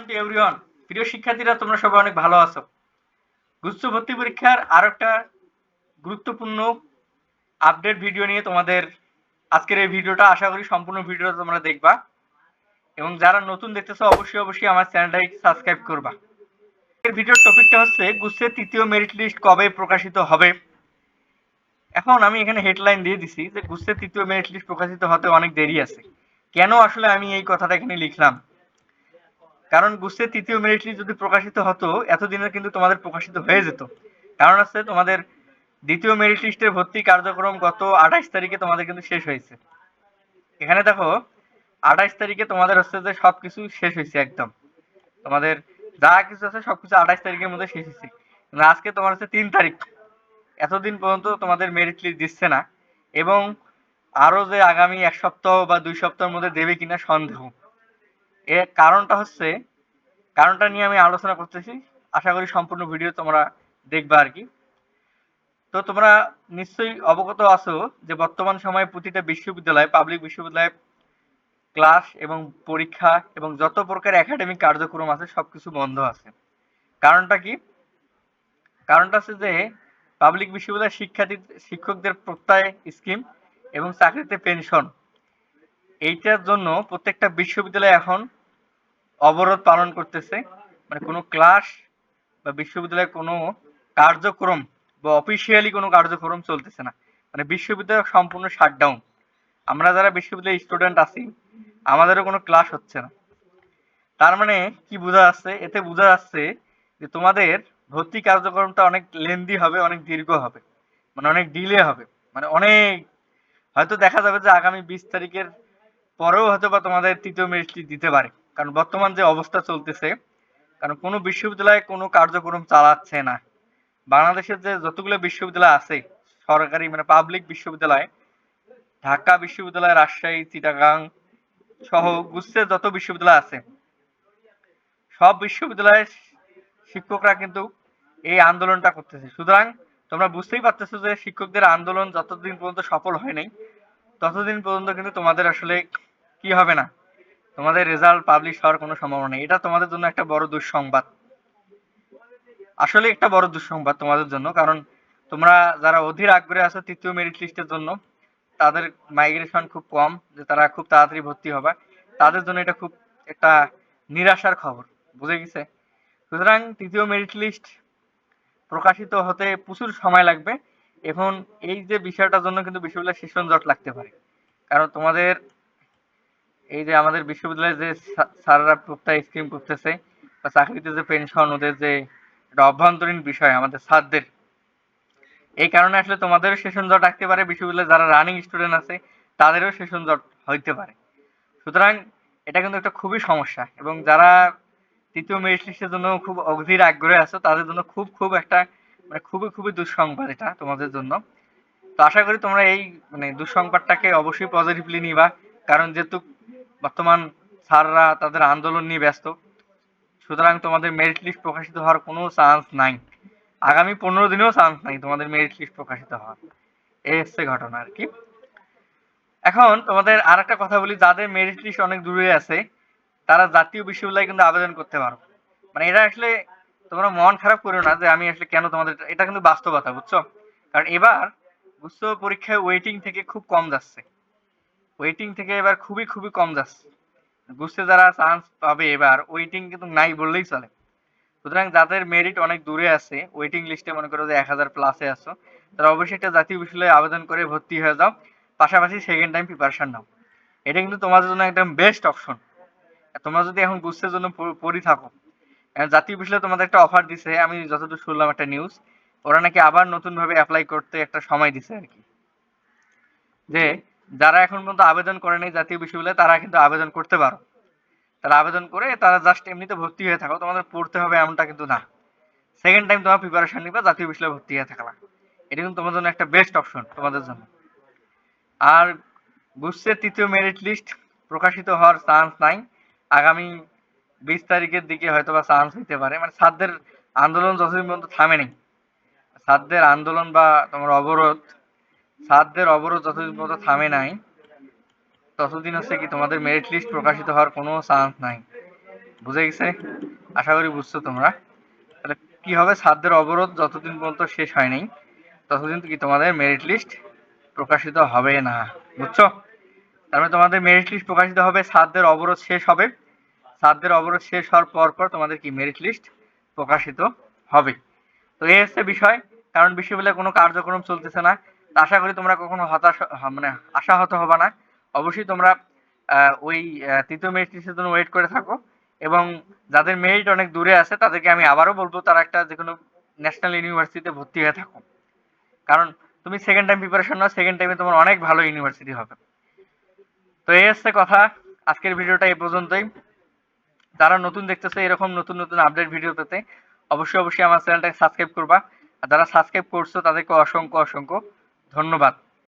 Welcome to everyone প্রিয় শিক্ষার্থীরা, তোমরা সবাই অনেক ভালো আছো। গুচ্ছ ভর্তি পরীক্ষার আরও একটা গুরুত্বপূর্ণ আপডেট ভিডিও নিয়ে তোমাদের আজকের এই ভিডিওটা আশা করি সম্পূর্ণ ভিডিওটা তোমরা দেখবা। এবং যারা নতুন দেখতেছো, অবশ্যই অবশ্যই আমার চ্যানেলটাকে সাবস্ক্রাইব করবা। এর ভিডিওর টপিকটা হচ্ছে, গুচ্ছের তৃতীয় মেরিট লিস্ট কবে প্রকাশিত হবে? এখন আমি এখানে হেডলাইন দিয়ে দিছি যে, গুচ্ছের তৃতীয় মেরিট লিস্ট প্রকাশিত হতে অনেক দেরি আছে। কেন আসলে আমি এই কথাটা এখানে লিখলাম? কারণ গুচ্ছের তৃতীয় মেরিট লিস্ট যদি প্রকাশিত হতো, এতদিনে কিন্তু তোমাদের প্রকাশিত হয়ে যেত। কারণ হচ্ছে তোমাদের দ্বিতীয় মেরিট লিস্টের ভর্তি কার্যক্রম গত আঠাইশ তারিখে তোমাদের কিন্তু শেষ হয়েছে। এখানে দেখো আঠাইশ তারিখে তোমাদের হচ্ছে যে সবকিছু শেষ হয়েছে একদম। তোমাদের যা কিছু আছে সবকিছু আঠাইশ তারিখের মধ্যে শেষ হয়েছে। আজকে তোমার হচ্ছে তিন তারিখ। এতদিন পর্যন্ত তোমাদের মেরিট লিস্ট দিচ্ছে না। এবং আরও যে আগামী এক সপ্তাহ বা দুই সপ্তাহের মধ্যে দেবে কিনা সন্দেহ। এর কারণটা হচ্ছে, কারণটা নিয়ে আমি আলোচনা করতেছি। আশা করি সম্পূর্ণ ভিডিও তোমরা দেখবে আর কি। তো তোমরা নিশ্চয়ই অবগত আছো যে বর্তমান সময়ে প্রতিটা বিশ্ববিদ্যালয় পাবলিক বিশ্ববিদ্যালয়ে ক্লাস এবং পরীক্ষা এবং যত প্রকার একাডেমিক কার্যক্রম আছে, সবকিছু বন্ধ আছে। কারণটা কি? কারণটা হচ্ছে যে পাবলিক বিশ্ববিদ্যালয়ের শিক্ষার্থী, শিক্ষকদের প্রত্যয় স্কিম এবং চাকরিতে পেনশন এইটার জন্য প্রত্যেকটা বিশ্ববিদ্যালয় এখন অবরোধ পালন করতেছে মানে কোনো ক্লাস বা বিশ্ববিদ্যালয়ে কোনো কার্যক্রম বা অফিসিয়ালি কোনো কার্যক্রম চলতেছে না। মানে বিশ্ববিদ্যালয় সম্পূর্ণ শাটডাউন আমরা যারা বিশ্ববিদ্যালয়ের স্টুডেন্ট আছি, আমাদেরও কোনো ক্লাস হচ্ছে না। তার মানে কি বোঝা যাচ্ছে? এতে বোঝা যাচ্ছে যে তোমাদের ভর্তি কার্যক্রমটা অনেক লেন্দি হবে, অনেক দীর্ঘ হবে মানে অনেক ডিলে হবে মানে অনেক। হয়তো দেখা যাবে যে আগামী বিশ তারিখের পরেও হয়তো বা তোমাদের তৃতীয় মেরিট দিতে পারে। কারণ বর্তমান যে অবস্থা চলতেছে, কারণ কোনো বিশ্ববিদ্যালয় কোনো কার্যক্রম চালাচ্ছে না। বাংলাদেশের যে যতগুলো বিশ্ববিদ্যালয় আছে, সরকারি মানে পাবলিক বিশ্ববিদ্যালয়, ঢাকা বিশ্ববিদ্যালয়, রাজশাহী, চিটাগাং সহ গুচ্ছের যত বিশ্ববিদ্যালয় আছে, সব বিশ্ববিদ্যালয়ের শিক্ষকরা কিন্তু এই আন্দোলনটা করতেছে। সুতরাং তোমরা বুঝতেই পারতেছো যে শিক্ষকদের আন্দোলন যতদিন পর্যন্ত সফল হয় নাই ততদিন পর্যন্ত কিন্তু তোমাদের আসলে কি হবে না। তোমাদের রেজাল্ট পাবলিশ হওয়ার কোনো সম্ভাবনা নেই। এটা তোমাদের জন্য একটা বড় দুঃসংবাদ। আসলে একটা বড় দুঃসংবাদ তোমাদের জন্য, কারণ তোমরা যারা অধীর আগ্রহে আছো তৃতীয় মেরিট লিস্টের জন্য, তাদের মাইগ্রেশন খুব কম, যে তারা খুব তাড়াতাড়ি ভর্তি হবে। তাদের জন্য এটা খুব একটা নিরাশার খবর, বুঝে গেছে? সুতরাং তৃতীয় মেরিট লিস্ট প্রকাশিত হতে প্রচুর সময় লাগবে এখন এই যে বিষয়টার জন্য কিন্তু বিশ্ববিদ্যালয় সেশন জট লাগতে পারে। কারণ তোমাদের এই যে আমাদের বিশ্ববিদ্যালয়ে যে স্যাররা প্রত্যয় স্কিম করতেছে, বা চাকরিতে যে পেনশন ওদের যে একটা অভ্যন্তরীণ বিষয়, আমাদের স্যারদের। এই কারণে আসলে তোমাদেরও সেশন জট রাখতে পারে, বিশ্ববিদ্যালয়ে যারা রানিং স্টুডেন্ট আছে, তাদেরও সেশন জট হইতে পারে। সুতরাং এটা কিন্তু একটা খুবই সমস্যা, এবং যারা তৃতীয় মেরিট লিস্টের জন্য খুব অধীর আগ্রহে আছো, তাদের জন্য খুব খুব একটা মানে খুবই খুবই দুঃসংবাদ এটা তোমাদের জন্য। তো আশা করি তোমরা এই মানে দুঃসংবাদটাকে অবশ্যই পজিটিভলি নিবা, কারণ যেহেতু বর্তমান স্যাররা তাদের আন্দোলন নিয়ে ব্যস্ত। সুতরাং তোমাদের মেরিট লিস্ট প্রকাশিত হওয়ার কোনো চান্স নাই। আগামী পনেরো দিনেও চান্স নাই তোমাদের মেরিট লিস্ট প্রকাশিত হওয়ার। এই হচ্ছে ঘটনা আর কি। এখন তোমাদের আর একটা কথা বলি, যাদের মেরিট লিস্ট অনেক দূরে আছে, তারা জাতীয় বিশ্ববিদ্যালয়ে কিন্তু আবেদন করতে পারো। মানে এটা আসলে তোমরা মন খারাপ করো না যে আমি আসলে কেন তোমাদের, এটা কিন্তু বাস্তবতা, বুঝছ? কারণ এবার বুঝছ পরীক্ষায় ওয়েটিং থেকে খুব কম যাচ্ছে। ওয়েটিং থেকে এবার খুবই খুবই কম যাচ্ছে। বুঝতে যারা চান্স পাবে এবার ওয়েটিং কিন্তু নাই বললেই চলে। সুতরাং যাদের মেরিট অনেক দূরে আছে ওয়েটিং লিস্টে মনে করো যে এক হাজার প্লাসে আছো, তারা অবশ্যই একটা জাতীয় বিশ্ববিদ্যালয়ে আবেদন করে ভর্তি হয়ে যাও। পাশাপাশি সেকেন্ড টাইম প্রিপারেশন নাও। এটা কিন্তু তোমাদের জন্য একদম বেস্ট অপশন তোমরা যদি এখন বুঝতে জন্য পড়ি থাকো। জাতীয় বিশ্ববিদ্যালয় তোমাদের একটা অফার দিছে, আমি যতদূর শুনলাম একটা নিউজ ওরা নাকি আবার নতুন ভাবে অ্যাপ্লাই করতে একটা সময় দিছে আর কি। যে যারা এখন পর্যন্ত আবেদন করে নাই জাতীয় বিশ্ববিদ্যালয়ে তারা কিন্তু আবেদন করতে পারো। তারা আবেদন করে, তারা জাস্ট এমনিতে ভর্তি হয়ে থাকো, তোমাদের পড়তে হবে এমনটা কিন্তু না। সেকেন্ড টাইম তোমার প্রিপারেশন নিবা, জাতীয় বিশ্ববিদ্যালয়ে ভর্তি হয়ে থাকলা। এটা কিন্তু তোমার জন্য একটা বেস্ট অপশন তোমাদের জন্য। আর বুঝছে, তৃতীয় মেরিট লিস্ট প্রকাশিত হওয়ার চান্স নাই। আগামী বিশ তারিখের দিকে হয়তো বা চান্স হইতে পারে। মানে ছাত্রদের আন্দোলন যতদিন পর্যন্ত থামে থামেনি ছাত্রদের আন্দোলন বা তোমার অবরোধ ছাত্রদের অবরোধ যতদিন পর্যন্ত থামে নাই। ততদিন হচ্ছে কি তোমাদের মেরিট লিস্ট প্রকাশিত হওয়ার কোনো চান্স নাই। বুঝে গেছে? আশা করি বুঝছ তোমরা। তাহলে কি হবে? সাধ্যের অবরোধ যতদিন পর্যন্ত শেষ হয় নাই, ততদিন কি তোমাদের মেরিট লিস্ট প্রকাশিত হবে না। বুঝছ? তার মানে তোমাদের মেরিট লিস্ট প্রকাশিত হবে, সাধ্যের অবরোধ শেষ হবে। সাধ্যের অবরোধ শেষ হওয়ার পর পর তোমাদের কি মেরিট লিস্ট প্রকাশিত হবে। তো এই হচ্ছে বিষয়। কারণ বিশ্ববিদ্যালয়ে কোনো কার্যক্রম চলতেছে না। আশা করি তোমরা কখনো হতাশ মানে আশাহত হবে না। অবশ্যই তোমরা ওই তৃতীয় মেরিট লিস্টের জন্য ওয়েট করে থাকো এবং যাদের মেরিট অনেক দূরে আছে, তাদেরকে আমি আবারও বলব, তারা একটা যে কোনো ন্যাশনাল ইউনিভার্সিটিতে ভর্তি হয়ে থাকো। কারণ তুমি সেকেন্ড টাইম প্রিপারেশন নাও সেকেন্ড টাইমে তোমার অনেক ভালো ইউনিভার্সিটি হবে। তো এই হচ্ছে কথা। আজকের ভিডিওটা এই পর্যন্তই। যারা নতুন দেখতেছে, এরকম নতুন নতুন আপডেট ভিডিও পেতে, অবশ্যই অবশ্যই আমার চ্যানেলটাকে সাবস্ক্রাইব করবা। আর যারা সাবস্ক্রাইব করছ, তাদেরকে অসংখ্য অসংখ্য ধন্যবাদ।